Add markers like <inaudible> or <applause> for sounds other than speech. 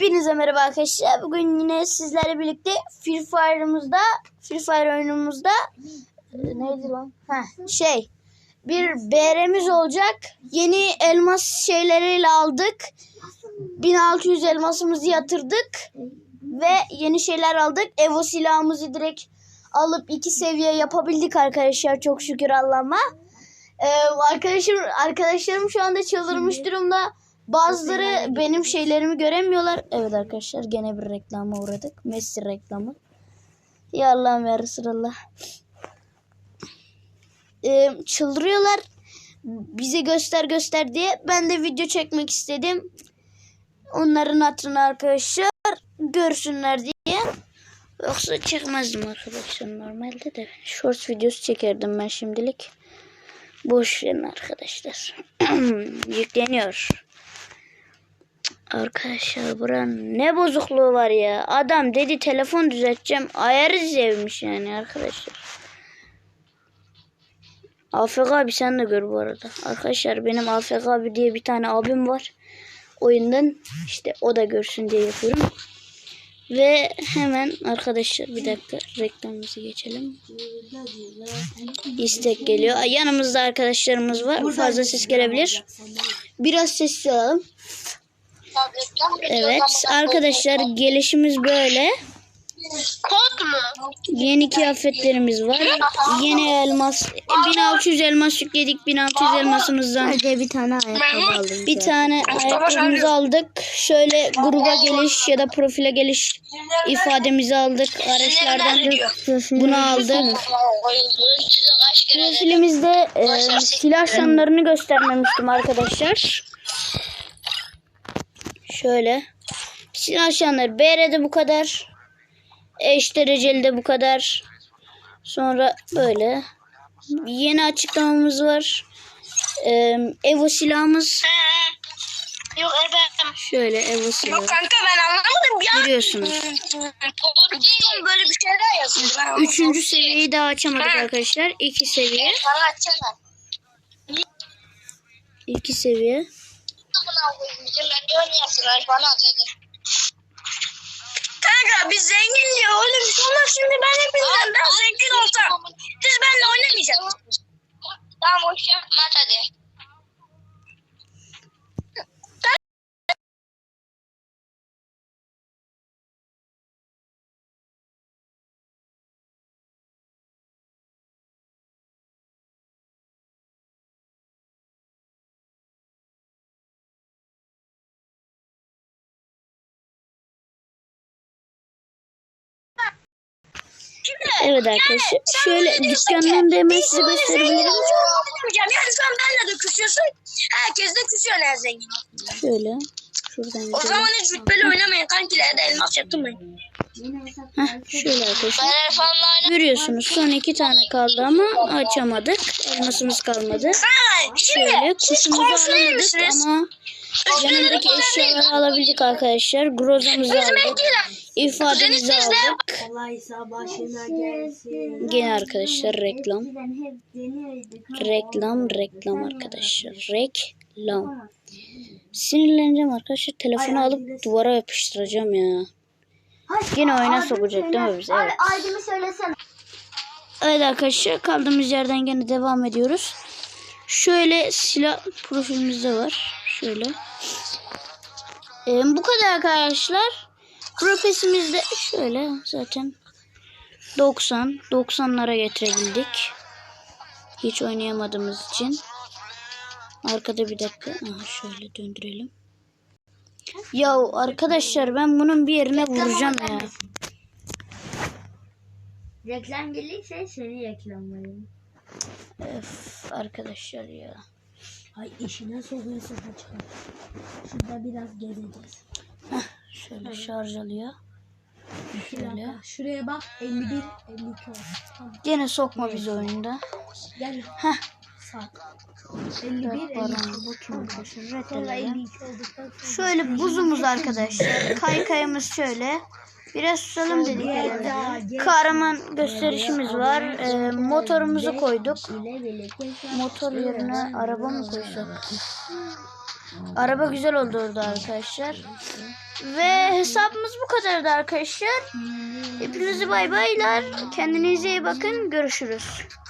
Hepinize merhaba arkadaşlar. Bugün yine sizlerle birlikte Free Fire'ımızda, Free Fire oyunumuzda e, neydi lan? Heh, şey bir BR'miz olacak. Yeni elmas şeyleriyle aldık. 1600 elmasımızı yatırdık ve yeni şeyler aldık. Evo silahımızı direkt alıp iki seviye yapabildik arkadaşlar çok şükür Allah'ıma. Ee, arkadaşım arkadaşlarım şu anda çıldırmış durumda. Bazıları benim şeylerimi göremiyorlar. Evet arkadaşlar gene bir reklama uğradık. Messi reklamı. Ya Allah'ım ya Resulallah. Ee, çıldırıyorlar. Bize göster göster diye. Ben de video çekmek istedim. Onların hatırına arkadaşlar görsünler diye. Yoksa çekmezdim arkadaşlar normalde de. Shorts videosu çekerdim ben şimdilik. Boş verin arkadaşlar. <clears throat> Yükleniyor. Arkadaşlar buranın ne bozukluğu var ya. Adam dedi telefon düzelteceğim. Ayarı sevmiş yani arkadaşlar. Afk abi sen de gör bu arada. Arkadaşlar benim Afk abi diye bir tane abim var. Oyundan işte o da görsün diye yapıyorum. Ve hemen arkadaşlar bir dakika reklamımızı geçelim. İstek geliyor. Yanımızda arkadaşlarımız var. Fazla ses gelebilir. Biraz sessiz alalım. Evet arkadaşlar gelişimiz böyle. Kod mu? Yeni kıyafetlerimiz var. Yeni elmas. 1600 elmas yükledik. 1600 elmasımızdan. bir tane ayakkabı aldım. Bir tane ayakkabımızı aldık. Şöyle gruba geliş ya da profile geliş ifademizi aldık. Araçlardan bunu aldık. Profilimizde e, silah şanlarını göstermemiştim arkadaşlar. Şöyle. Silah şanları BR'de bu kadar. Eş dereceli de bu kadar. Sonra böyle. Yeni açıklamamız var. E, Evo silahımız. Yok efendim. Şöyle Evo silahı. Yok kanka ben anlamadım ya. Görüyorsunuz. Böyle bir şeyler yazıyor. Üçüncü seviyeyi daha açamadık arkadaşlar. İki seviye. Bana açsana. İki seviye. Buna koyayım. Bizim ben de oynayasın. Bana at hadi. Kanka biz zengin diye Evet arkadaşlar. Şöyle dükkanın hemen size gösterebilirim. Yani sen benimle de küsüyorsun. Herkes de küsüyor her zengin. Şöyle. Şuradan O zaman hiç rütbeli oynamayın kankiler de elmas yaptırmayın. Heh, şöyle arkadaşlar. Görüyorsunuz son iki tane kaldı ama açamadık. Elmasımız kalmadı. Şöyle kuşumuzu alamadık ama yanındaki eşyaları alabildik arkadaşlar. Grozamızı aldık. İfademizi aldık. Gene arkadaşlar reklam. Reklam reklam arkadaşlar. Reklam. Sinirleneceğim arkadaşlar. Telefonu alıp duvara yapıştıracağım ya. Yine oyuna sokacak değil mi bizi? Evet. Aydın'ı söylesene. Evet arkadaşlar kaldığımız yerden gene devam ediyoruz. Şöyle silah profilimizde var. Şöyle. Ee, bu kadar arkadaşlar. Profesimizde şöyle zaten 90 90'lara getirebildik. Hiç oynayamadığımız için. Arkada bir dakika. Aha, şöyle döndürelim. Ya arkadaşlar ben bunun bir yerine vuracağım ya. Reklam gelirse seni reklamlayayım. Öf, arkadaşlar ya. Ay işine sokuyorsun kaçma. Şurada biraz gezeceğiz. Şöyle şarj alıyor. Şöyle. Şuraya bak 51 52 oldu. Tamam. Gene sokma bizi oyunda. Gel. Heh. Saat. 51 Dört 52. baron bu kim arkadaşlar? Red Sonra edelim. 52 olduktan sonra. Şöyle buzumuz arkadaşlar. Kaykayımız şöyle. Biraz susalım dedik herhalde. Kahraman gösterişimiz var. Ee, motorumuzu koyduk. Motor yerine araba mı koysak? Araba güzel oldu orada arkadaşlar. Ve hesabımız bu kadardı arkadaşlar. Hepinize bay baylar. Kendinize iyi bakın. Görüşürüz.